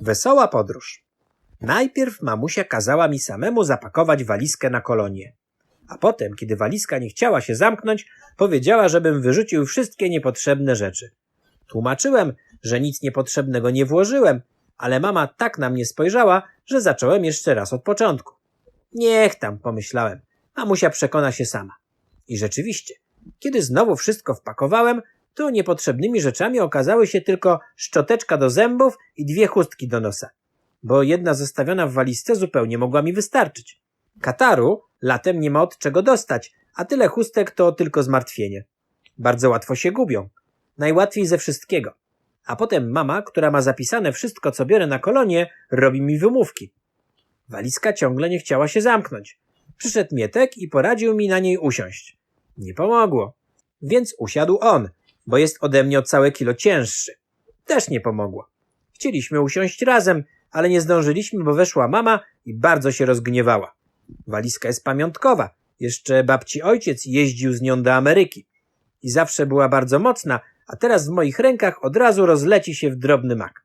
Wesoła podróż. Najpierw mamusia kazała mi samemu zapakować walizkę na kolonie. A potem, kiedy walizka nie chciała się zamknąć, powiedziała, żebym wyrzucił wszystkie niepotrzebne rzeczy. Tłumaczyłem, że nic niepotrzebnego nie włożyłem, ale mama tak na mnie spojrzała, że zacząłem jeszcze raz od początku. Niech tam, pomyślałem. Mamusia przekona się sama. I rzeczywiście, kiedy znowu wszystko wpakowałem, to niepotrzebnymi rzeczami okazały się tylko szczoteczka do zębów i dwie chustki do nosa, bo jedna zostawiona w walizce zupełnie mogła mi wystarczyć. Kataru latem nie ma od czego dostać, a tyle chustek to tylko zmartwienie. Bardzo łatwo się gubią. Najłatwiej ze wszystkiego. A potem mama, która ma zapisane wszystko, co biorę na kolonie, robi mi wymówki. Walizka ciągle nie chciała się zamknąć. Przyszedł Mietek i poradził mi na niej usiąść. Nie pomogło. Więc usiadł on, bo jest ode mnie o całe kilo cięższy. Też nie pomogło. Chcieliśmy usiąść razem, ale nie zdążyliśmy, bo weszła mama i bardzo się rozgniewała. Walizka jest pamiątkowa. Jeszcze babci ojciec jeździł z nią do Ameryki. I zawsze była bardzo mocna, a teraz w moich rękach od razu rozleci się w drobny mak.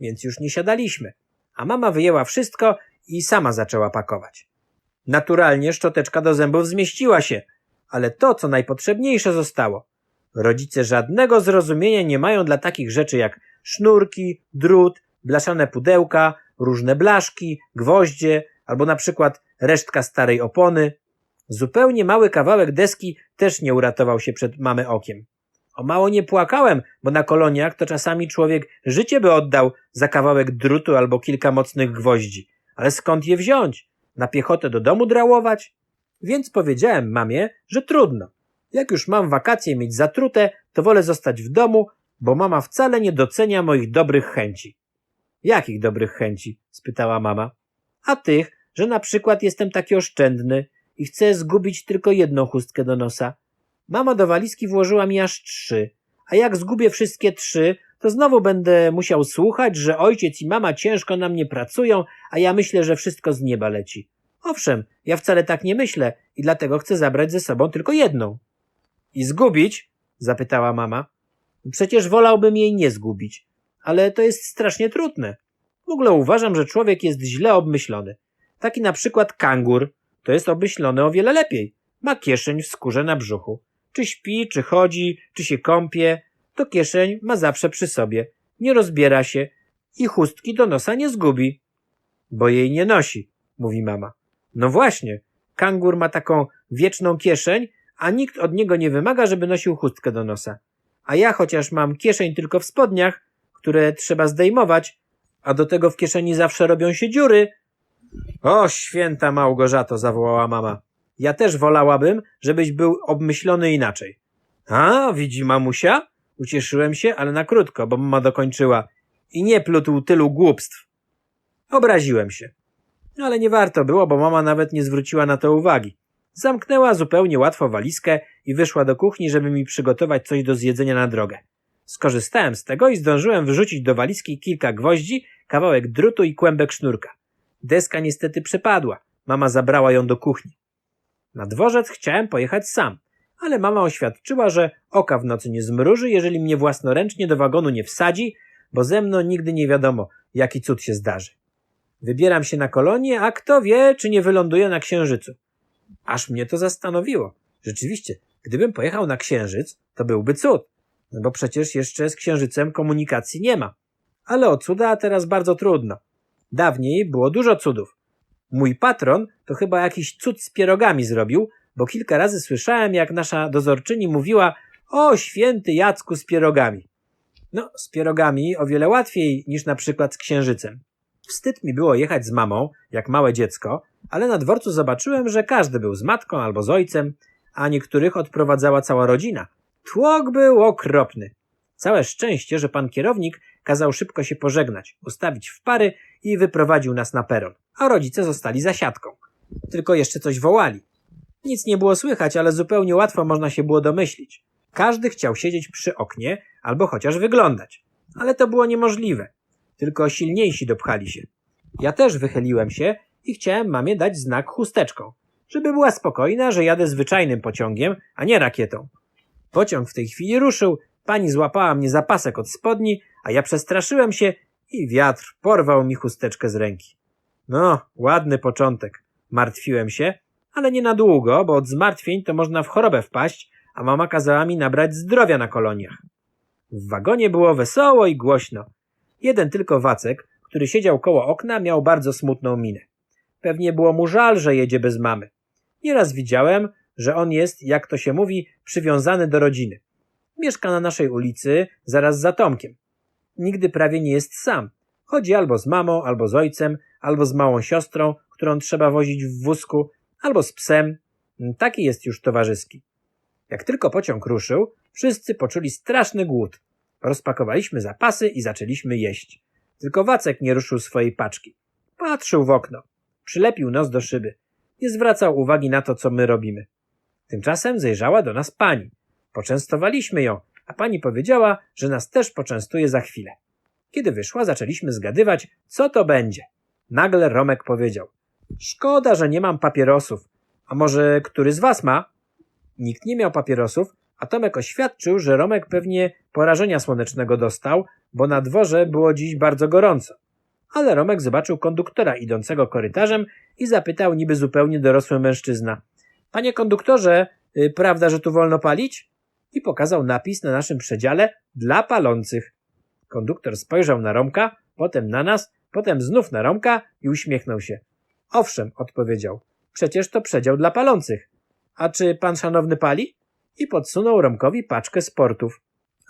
Więc już nie siadaliśmy. A mama wyjęła wszystko i sama zaczęła pakować. Naturalnie szczoteczka do zębów zmieściła się, ale to, co najpotrzebniejsze zostało. Rodzice żadnego zrozumienia nie mają dla takich rzeczy jak sznurki, drut, blaszane pudełka, różne blaszki, gwoździe albo na przykład resztka starej opony. Zupełnie mały kawałek deski też nie uratował się przed mamy okiem. O mało nie płakałem, bo na koloniach to czasami człowiek życie by oddał za kawałek drutu albo kilka mocnych gwoździ. Ale skąd je wziąć? Na piechotę do domu drałować? Więc powiedziałem mamie, że trudno. Jak już mam wakacje mieć zatrute, to wolę zostać w domu, bo mama wcale nie docenia moich dobrych chęci. Jakich dobrych chęci? spytała mama. A tych, że na przykład jestem taki oszczędny i chcę zgubić tylko jedną chustkę do nosa. Mama do walizki włożyła mi aż trzy, a jak zgubię wszystkie trzy, to znowu będę musiał słuchać, że ojciec i mama ciężko na mnie pracują, a ja myślę, że wszystko z nieba leci. Owszem, ja wcale tak nie myślę i dlatego chcę zabrać ze sobą tylko jedną. I zgubić? zapytała mama. Przecież wolałbym jej nie zgubić, ale to jest strasznie trudne. W ogóle uważam, że człowiek jest źle obmyślony. Taki na przykład kangur to jest obmyślony o wiele lepiej. Ma kieszeń w skórze na brzuchu. Czy śpi, czy chodzi, czy się kąpie, to kieszeń ma zawsze przy sobie. Nie rozbiera się i chustki do nosa nie zgubi. Bo jej nie nosi, mówi mama. No właśnie, kangur ma taką wieczną kieszeń, a nikt od niego nie wymaga, żeby nosił chustkę do nosa. A ja chociaż mam kieszeń tylko w spodniach, które trzeba zdejmować, a do tego w kieszeni zawsze robią się dziury. O, święta Małgorzato, zawołała mama. Ja też wolałabym, żebyś był obmyślony inaczej. A, widzi mamusia? Ucieszyłem się, ale na krótko, bo mama dokończyła. I nie plutł tylu głupstw. Obraziłem się. Ale nie warto było, bo mama nawet nie zwróciła na to uwagi. Zamknęła zupełnie łatwo walizkę i wyszła do kuchni, żeby mi przygotować coś do zjedzenia na drogę. Skorzystałem z tego i zdążyłem wrzucić do walizki kilka gwoździ, kawałek drutu i kłębek sznurka. Deska niestety przepadła. Mama zabrała ją do kuchni. Na dworzec chciałem pojechać sam, ale mama oświadczyła, że oka w nocy nie zmruży, jeżeli mnie własnoręcznie do wagonu nie wsadzi, bo ze mną nigdy nie wiadomo, jaki cud się zdarzy. Wybieram się na kolonię, a kto wie, czy nie wyląduję na księżycu. Aż mnie to zastanowiło. Rzeczywiście, gdybym pojechał na księżyc, to byłby cud, no bo przecież jeszcze z księżycem komunikacji nie ma. Ale o cuda teraz bardzo trudno. Dawniej było dużo cudów. Mój patron to chyba jakiś cud z pierogami zrobił, bo kilka razy słyszałem, jak nasza dozorczyni mówiła o święty Jacku z pierogami. No, z pierogami o wiele łatwiej niż na przykład z księżycem. Wstyd mi było jechać z mamą, jak małe dziecko, ale na dworcu zobaczyłem, że każdy był z matką albo z ojcem, a niektórych odprowadzała cała rodzina. Tłok był okropny. Całe szczęście, że pan kierownik kazał szybko się pożegnać, ustawić w pary i wyprowadził nas na peron, a rodzice zostali za siatką. Tylko jeszcze coś wołali. Nic nie było słychać, ale zupełnie łatwo można się było domyślić. Każdy chciał siedzieć przy oknie albo chociaż wyglądać. Ale to było niemożliwe. Tylko silniejsi dopchali się. Ja też wychyliłem się i chciałem mamie dać znak chusteczką, żeby była spokojna, że jadę zwyczajnym pociągiem, a nie rakietą. Pociąg w tej chwili ruszył, pani złapała mnie za pasek od spodni, a ja przestraszyłem się I wiatr porwał mi chusteczkę z ręki. No, ładny początek. Martwiłem się, ale nie na długo, bo od zmartwień to można w chorobę wpaść, a mama kazała mi nabrać zdrowia na koloniach. W wagonie było wesoło i głośno. Jeden tylko Wacek, który siedział koło okna, miał bardzo smutną minę. Pewnie było mu żal, że jedzie bez mamy. Nieraz widziałem, że on jest, jak to się mówi, przywiązany do rodziny. Mieszka na naszej ulicy, zaraz za Tomkiem. Nigdy prawie nie jest sam. Chodzi albo z mamą, albo z ojcem, albo z małą siostrą, którą trzeba wozić w wózku, albo z psem. Taki jest już towarzyski. Jak tylko pociąg ruszył, wszyscy poczuli straszny głód. Rozpakowaliśmy zapasy i zaczęliśmy jeść. Tylko Wacek nie ruszył swojej paczki. Patrzył w okno. Przylepił nos do szyby. Nie zwracał uwagi na to, co my robimy. Tymczasem zajrzała do nas pani. Poczęstowaliśmy ją, a pani powiedziała, że nas też poczęstuje za chwilę. Kiedy wyszła, zaczęliśmy zgadywać, co to będzie. Nagle Romek powiedział: Szkoda, że nie mam papierosów. A może który z was ma? Nikt nie miał papierosów, a Tomek oświadczył, że Romek pewnie porażenia słonecznego dostał, bo na dworze było dziś bardzo gorąco. Ale Romek zobaczył konduktora idącego korytarzem i zapytał niby zupełnie dorosły mężczyzna. Panie konduktorze, y, prawda, że tu wolno palić? I pokazał napis na naszym przedziale dla palących. Konduktor spojrzał na Romka, potem na nas, potem znów na Romka i uśmiechnął się. Owszem, odpowiedział. Przecież to przedział dla palących. A czy pan szanowny pali? I podsunął Romkowi paczkę sportów.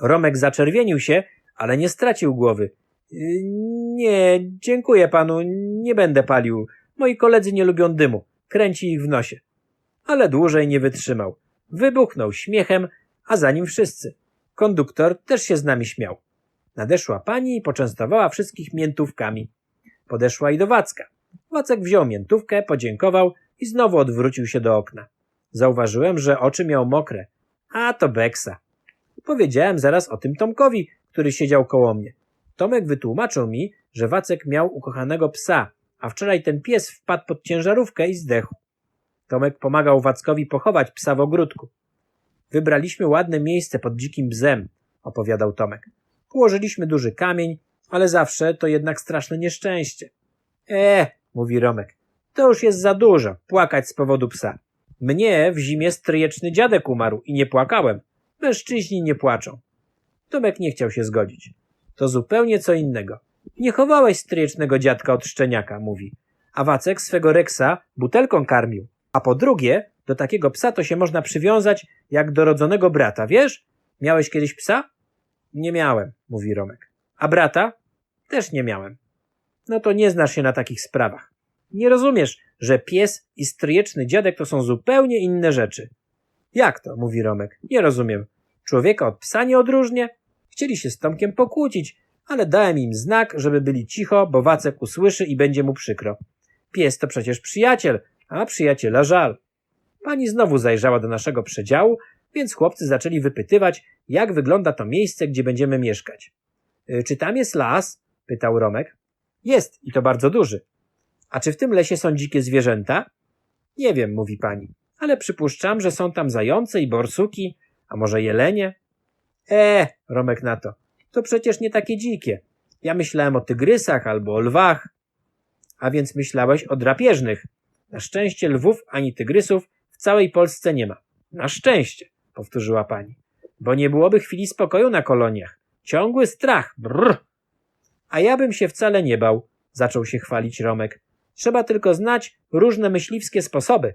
Romek zaczerwienił się, ale nie stracił głowy. Yy, Nie, dziękuję panu, nie będę palił. Moi koledzy nie lubią dymu. Kręci ich w nosie. Ale dłużej nie wytrzymał. Wybuchnął śmiechem, a za nim wszyscy. Konduktor też się z nami śmiał. Nadeszła pani i poczęstowała wszystkich miętówkami. Podeszła i do Wacka. Wacek wziął miętówkę, podziękował i znowu odwrócił się do okna. Zauważyłem, że oczy miał mokre. A to Beksa. Powiedziałem zaraz o tym Tomkowi, który siedział koło mnie. Tomek wytłumaczył mi, że Wacek miał ukochanego psa, a wczoraj ten pies wpadł pod ciężarówkę i zdechł. Tomek pomagał Wackowi pochować psa w ogródku. Wybraliśmy ładne miejsce pod dzikim bzem, opowiadał Tomek. Położyliśmy duży kamień, ale zawsze to jednak straszne nieszczęście. E, mówi Romek, to już jest za dużo, płakać z powodu psa. Mnie w zimie stryjeczny dziadek umarł i nie płakałem. Mężczyźni nie płaczą. Tomek nie chciał się zgodzić. To zupełnie co innego. Nie chowałeś stryjecznego dziadka od szczeniaka, mówi. A Wacek swego Reksa butelką karmił. A po drugie, do takiego psa to się można przywiązać jak do rodzonego brata, wiesz? Miałeś kiedyś psa? Nie miałem, mówi Romek. A brata? Też nie miałem. No to nie znasz się na takich sprawach. Nie rozumiesz, że pies i stryjeczny dziadek to są zupełnie inne rzeczy. Jak to? mówi Romek. Nie rozumiem. Człowieka od psa nie odróżnię? Chcieli się z Tomkiem pokłócić, ale dałem im znak, żeby byli cicho, bo Wacek usłyszy i będzie mu przykro. Pies to przecież przyjaciel, a przyjaciela żal. Pani znowu zajrzała do naszego przedziału, więc chłopcy zaczęli wypytywać, jak wygląda to miejsce, gdzie będziemy mieszkać. «Y, Czy tam jest las? pytał Romek. Jest i to bardzo duży. A czy w tym lesie są dzikie zwierzęta? Nie wiem, mówi pani, ale przypuszczam, że są tam zające i borsuki, a może jelenie? E, Romek na to. To przecież nie takie dzikie. Ja myślałem o tygrysach albo o lwach. A więc myślałeś o drapieżnych. Na szczęście lwów ani tygrysów w całej Polsce nie ma. Na szczęście, powtórzyła pani. Bo nie byłoby chwili spokoju na koloniach. Ciągły strach. Brr. A ja bym się wcale nie bał, zaczął się chwalić Romek. Trzeba tylko znać różne myśliwskie sposoby.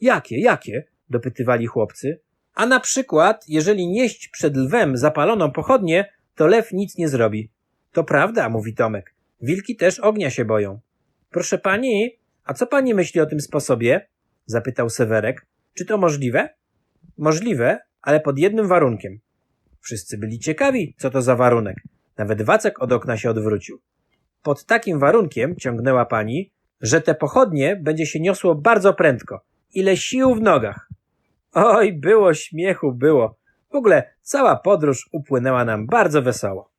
Jakie, jakie? dopytywali chłopcy. A na przykład, jeżeli nieść przed lwem zapaloną pochodnię, to lew nic nie zrobi. To prawda, mówi Tomek. Wilki też ognia się boją. Proszę pani, a co pani myśli o tym sposobie? zapytał Sewerek. Czy to możliwe? Możliwe, ale pod jednym warunkiem. Wszyscy byli ciekawi, co to za warunek. Nawet Wacek od okna się odwrócił. Pod takim warunkiem, ciągnęła pani, że te pochodnie będzie się niosło bardzo prędko. Ile sił w nogach. Oj, było śmiechu, było. W ogóle cała podróż upłynęła nam bardzo wesoło.